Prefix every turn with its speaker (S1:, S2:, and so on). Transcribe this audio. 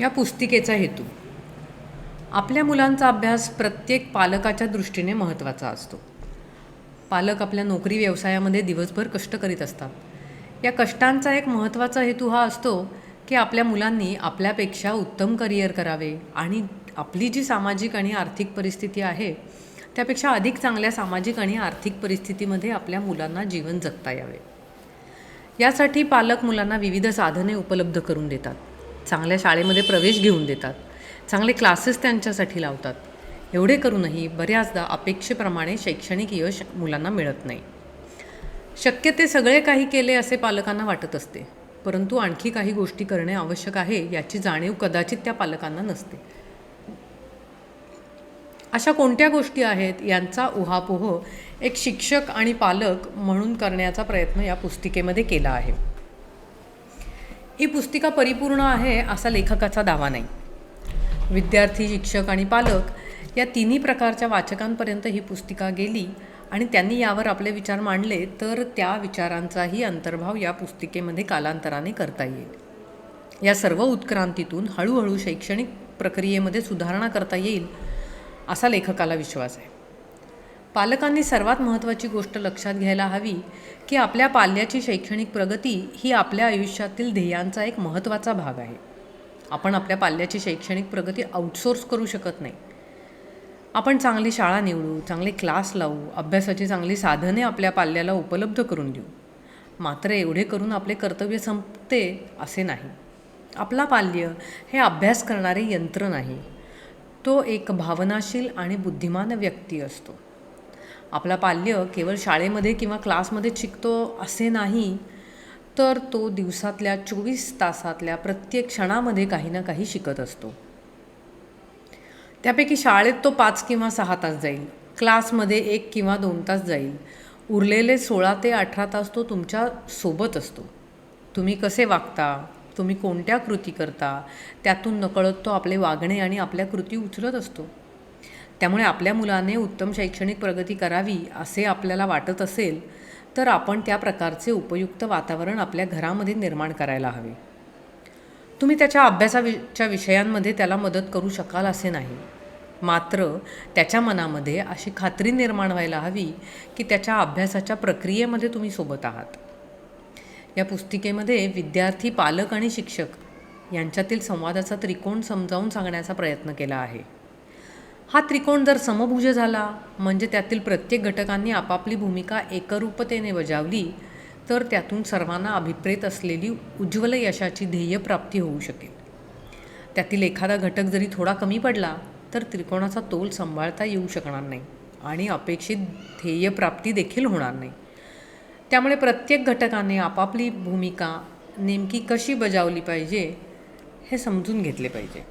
S1: या पुस्तिकेचा हेतू. आपल्या मुलांचा अभ्यास प्रत्येक पालकाच्या दृष्टीने महत्त्वाचा असतो. पालक आपल्या नोकरी व्यवसायामध्ये दिवसभर कष्ट करीत असतात. या कष्टांचा एक महत्त्वाचा हेतू हा असतो की आपल्या मुलांनी आपल्यापेक्षा उत्तम करिअर करावे आणि आपली जी सामाजिक आणि आर्थिक परिस्थिती आहे त्यापेक्षा अधिक चांगल्या सामाजिक आणि आर्थिक परिस्थितीमध्ये आपल्या मुलांना जीवन जगता यावे. यासाठी पालक मुलांना विविध साधने उपलब्ध करून देतात. चांगल्या शाळेमध्ये प्रवेश घेऊन देतात. चांगले क्लासेस त्यांच्यासाठी लावतात. एवढे करूनही बऱ्याचदा अपेक्षेप्रमाणे शैक्षणिक यश मुलांना मिळत नाही. शक्य ते सगळे काही केले असे पालकांना वाटत असते. परंतु आणखी काही गोष्टी करणे आवश्यक आहे याची जाणीव कदाचित त्या पालकांना नसते. अशा कोणत्या गोष्टी आहेत यांचा उहापोह एक शिक्षक आणि पालक म्हणून करण्याचा प्रयत्न या पुस्तिकेमध्ये केला आहे. ही पुस्तिका परिपूर्ण आहे असा लेखकाचा दावा नाही. विद्यार्थी शिक्षक आणि पालक या तिन्ही प्रकारच्या वाचकांपर्यंत ही पुस्तिका गेली आणि त्यांनी यावर आपले विचार मांडले तर त्या विचारांचाही अंतर्भाव या पुस्तिकेमध्ये कालांतराने करता येईल. या सर्व उत्क्रांतीतून हळूहळू शैक्षणिक प्रक्रियेमध्ये सुधारणा करता येईल असा लेखकाला विश्वास आहे. पालकांनी सर्वात महत्त्वाची गोष्ट लक्षात घ्यायला हवी की आपल्या पाल्याची शैक्षणिक प्रगती ही आपल्या आयुष्यातील ध्येयांचा एक महत्त्वाचा भाग आहे. आपण आपल्या पाल्याची शैक्षणिक प्रगती आउटसोर्स करू शकत नाही. आपण चांगली शाळा निवडू चांगले क्लास लावू अभ्यासाची चांगली साधने आपल्या पाल्याला उपलब्ध करून देऊ. मात्र एवढे करून आपले कर्तव्य संपते असे नाही. आपला पाल्य हे अभ्यास करणारे यंत्र नाही. तो एक भावनाशील आणि बुद्धिमान व्यक्ती असतो. आपला पाल्य केवळ शाळेमध्ये किंवा क्लासमध्ये शिकतो असे नाही तर तो दिवसातल्या चोवीस तासातल्या प्रत्येक क्षणामध्ये काही ना काही शिकत असतो. त्यापैकी शाळेत तो पाच किंवा सहा तास जाईल क्लासमध्ये एक किंवा दोन तास जाईल. उरलेले सोळा ते अठरा तास तो तुमच्यासोबत असतो. तुम्ही कसे वागता तुम्ही कोणत्या कृती करता त्यातून नकळत तो आपले वागणे आणि आपल्या कृती उचलत असतो. त्यामुळे आपल्या मुलाने उत्तम शैक्षणिक प्रगती करावी असे आपल्याला वाटत असेल तर आपण त्या प्रकारचे उपयुक्त वातावरण आपल्या घरामध्ये निर्माण करायला हवे. तुम्ही त्याच्या अभ्यासाच्या विषयांमध्ये त्याला मदत करू शकाल असे नाही. मात्र त्याच्या मनामध्ये अशी खात्री निर्माण व्हायला हवी की त्याच्या अभ्यासाच्या प्रक्रियेमध्ये तुम्ही सोबत आहात. या पुस्तिकेमध्ये विद्यार्थी पालक आणि शिक्षक यांच्यातील संवादाचा त्रिकोण समजावून सांगण्याचा प्रयत्न केला आहे. हा त्रिकोण जर समभुज झाला म्हणजे त्यातील प्रत्येक घटकांनी आपापली भूमिका एकरूपतेने बजावली तर त्यातून सर्वांना अभिप्रेत असलेली उज्ज्वल यशाची ध्येयप्राप्ती होऊ शकेल. त्यातील एखादा घटक जरी थोडा कमी पडला तर त्रिकोणाचा तोल सांभाळता येऊ शकणार नाही आणि अपेक्षित ध्येयप्राप्ती देखील होणार नाही. त्यामुळे प्रत्येक घटकाने आपापली भूमिका नेमकी कशी बजावली पाहिजे हे समजून घेतले पाहिजे.